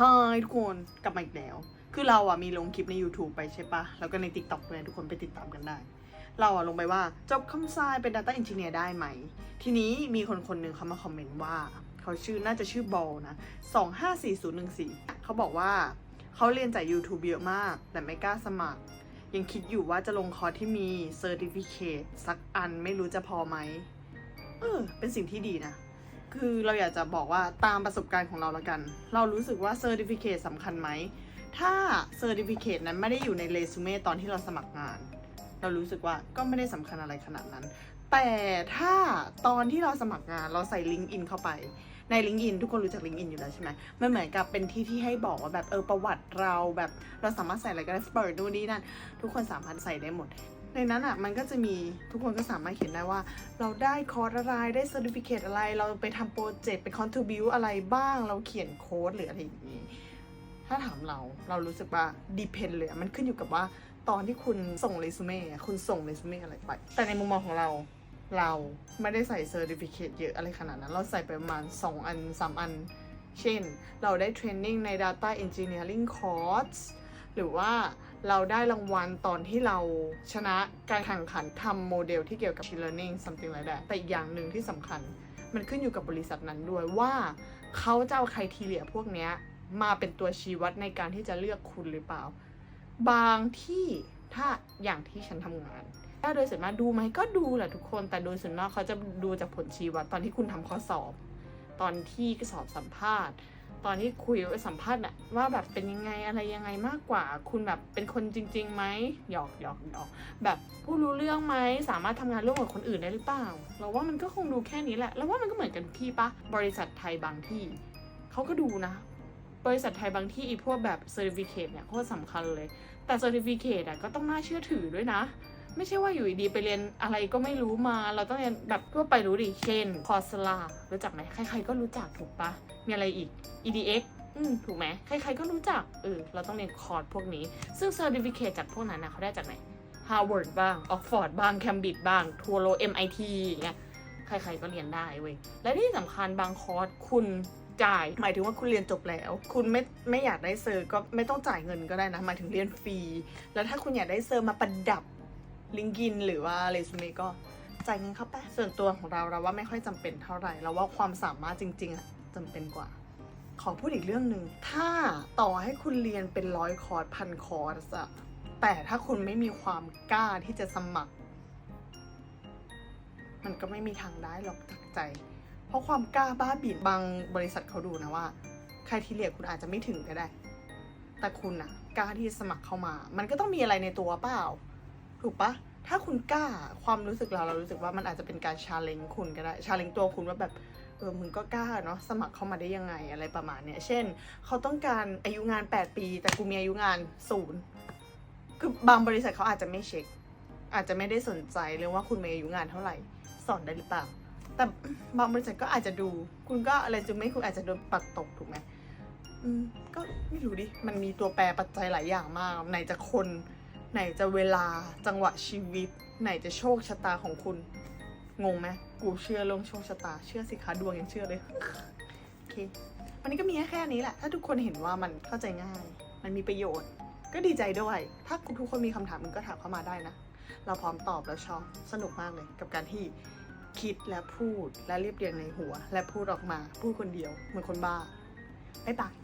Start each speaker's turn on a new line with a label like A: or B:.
A: ฮายทุกคนกลับมาอีกแล้ว คือเราอะมีลงคลิปใน YouTube ไปใช่ปะแล้วก็ใน TikTok ด้วยทุกคนไปติดตามกันได้ เราอะลงไปว่าจบคำทรายเป็น Data Engineer ได้ไหม ทีนี้มีคนคนหนึ่งเขามาคอมเมนต์ว่า เขาชื่อน่าจะชื่อบอลนะ254014เขาบอกว่าเขาเรียนจาก YouTube เยอะมาก แต่ไม่กล้าสมัคร ยังคิดอยู่ว่าจะลงคอร์สที่มี Certificate สักอันไม่รู้จะพอไหมเออเป็นสิ่งที่ดีนะ คือเราอยากจะบอกว่าตามประสบการณ์ของเราละกัน เรารู้สึกว่า Certificate สำคัญไหม ถ้า Certificate นั้นไม่ได้อยู่ในเรซูเม่ตอนที่เราสมัครงาน เรารู้สึกว่าก็ไม่ได้สำคัญอะไรขนาดนั้น แต่ถ้าตอนที่เราสมัครงานเราใส่ลิงก์อินเข้าไปในลิงก์อินทุกคนรู้จักลิงก์อินอยู่แล้วใช่ไหมมันเหมือนกับเป็นที่ที่ให้บอกว่าแบบเออประวัติเราแบบเราสามารถใส่อะไรก็ได้เปิดดูนนี่นั่นทุกคนสามารถใส่ได้หมด ในนั้นอะมันก็จะมีทุกคนก็สามารถเขียนได้ว่า เราได้คอร์สอะไรได้เซอร์ติฟิเคตอะไร เราไปทำโปรเจกต์ไปคอนทริบิวอะไรบ้าง เราเขียนโค้ดหรืออะไรอย่างนี้ ถ้าถามเราเรารู้สึกว่าดีเพนเลยมันขึ้นอยู่กับว่าตอนที่คุณส่งเรซูเม่คุณส่งเรซูเม่อะไรไป แต่ในมุมมองของเราเราไม่ได้ใส่เซอร์ติฟิเคตเยอะอะไรขนาดนั้น เราใส่ไปประมาณ 2 อัน 3 อัน เช่น เราได้เทรนนิ่งใน Data Engineering Course หรือว่าเราได้รางวัลตอนที่เราชนะการแข่งขันทำโมเดลที่เกี่ยวกับ e-learning something like that แต่อีกอย่างหนึ่งที่สำคัญ มันขึ้นอยู่กับบริษัทนั้นด้วยว่าเขาจะเอาใครทีเลียพวกนี้มาเป็นตัวชี้วัดในการที่จะเลือกคุณหรือเปล่า บางที่ถ้าอย่างที่ฉันทำงาน ถ้าโดยส่วนมากดูไหมก็ดูแหละทุกคน แต่โดยส่วนมากเขาจะดูจากผลชี้วัดตอนที่คุณทำข้อสอบ ตอนที่สอบสัมภาษณ์ ตอนที่คุยสัมภาษณ์อะว่าแบบเป็นยังไงอะไรยังไงมากกว่า คุณแบบเป็นคนจริงๆไหมหยอกหยอกหยอกแบบผู้รู้เรื่องไหมสามารถทำงานร่วมกับคนอื่นได้หรือเปล่า เราว่ามันก็คงดูแค่นี้แหละเราว่ามันก็เหมือนกันทุกที่ปะบริษัทไทยบางที่เขาก็ดูนะ บริษัทไทยบางที่อีพวกแบบเซอร์ติฟิเคตเนี่ยโคตรสำคัญเลย แต่เซอร์ติฟิเคตอะก็ต้องน่าเชื่อถือด้วยนะ ไม่ใช่ว่าอยู่ดีไปเรียนอะไรก็ไม่รู้มา เราต้องเรียนแบบทั่วไปรู้ดิ เช่น คอสลา รู้จักไหม ใครๆก็รู้จักถูกปะ มีอะไรอีก EDX อืมถูกไหมใครๆก็รู้จัก เออ เราต้องเรียนคอร์สพวกนี้ ซึ่งเซอร์ติฟิเคตจากพวกนั้นนะเขาได้จากไหน Harvard บ้าง Oxford บ้าง Cambridge บ้างทัวโร MIT อย่างเงี้ย ใครๆก็เรียนได้เว้ย และที่สำคัญบางคอร์สคุณจ่าย หมายถึงว่าคุณเรียนจบแล้ว คุณไม่ไม่อยากได้เซอร์ก็ไม่ต้องจ่ายเงินก็ได้นะหมายถึงเรียนฟรี แล้วถ้าคุณอยากได้เซอร์มาประดับ ลิงกินหรือว่าเรซูเม่ก็จ่ายเงินเข้าไปส่วนตัวของเราเราว่าไม่ค่อยจำเป็นเท่าไหร่เราว่าความสามารถจริงๆอะจำเป็นกว่า ขอพูดอีกเรื่องหนึ่งถ้าต่อให้คุณเรียนเป็นร้อยคอร์สพันคอร์สอะแต่ถ้าคุณไม่มีความกล้าที่จะสมัคร มันก็ไม่มีทางได้หรอกจากใจ เพราะความกล้าบ้าบิ่นบางบริษัทเขาดูนะว่าใครที่เรียกคุณอาจจะไม่ถึงก็ได้ แต่คุณอะกล้าที่สมัครเข้ามา มันก็ต้องมีอะไรในตัวเปล่า ถูกปะถ้าคุณกล้าความรู้สึกเราเรารู้สึกว่ามันอาจจะเป็นการชาเลนจ์คุณก็ได้ชาเลนจ์ตัวคุณว่าแบบเออมึงก็กล้าเนาะสมัครเข้ามาได้ยังไงอะไรประมาณเนี้ยเช่น เขาต้องการอายุงาน 8 ปี แต่กูมีอายุงานศูนย์คือบางบริษัทเขาอาจจะไม่เช็ค อาจจะไม่ได้สนใจเรื่องว่าคุณมีอายุงานเท่าไหร่ สอนได้หรือเปล่า แต่บางบริษัทก็อาจจะดู คุณก็อะไรจะไม่คุณอาจจะโดนปัดตกถูกไหมอืมก็ไม่รู้ดิมันมีตัวแปรปัจจัยหลายอย่างมากไหนจะคน ไหนจะเวลาจังหวะชีวิต ไหนจะโชคชะตาของคุณ งงไหมกูเชื่อเรื่องโชคชะตา เชื่อสิคะดวงยังเชื่อเลยโอเควันนี้ก็มีแค่นี้แหละ ถ้าทุกคนเห็นว่ามันเข้าใจง่าย มันมีประโยชน์ ก็ดีใจด้วย ถ้าทุกคนมีคำถามมันก็ถามเข้ามาได้นะ เราพร้อมตอบแล้วชอบสนุกมากเลย กับการที่คิดและพูดและเรียบเรียงในหัว และพูดออกมา พูดคนเดียวเหมือนคนบ้าบ๊ายบาย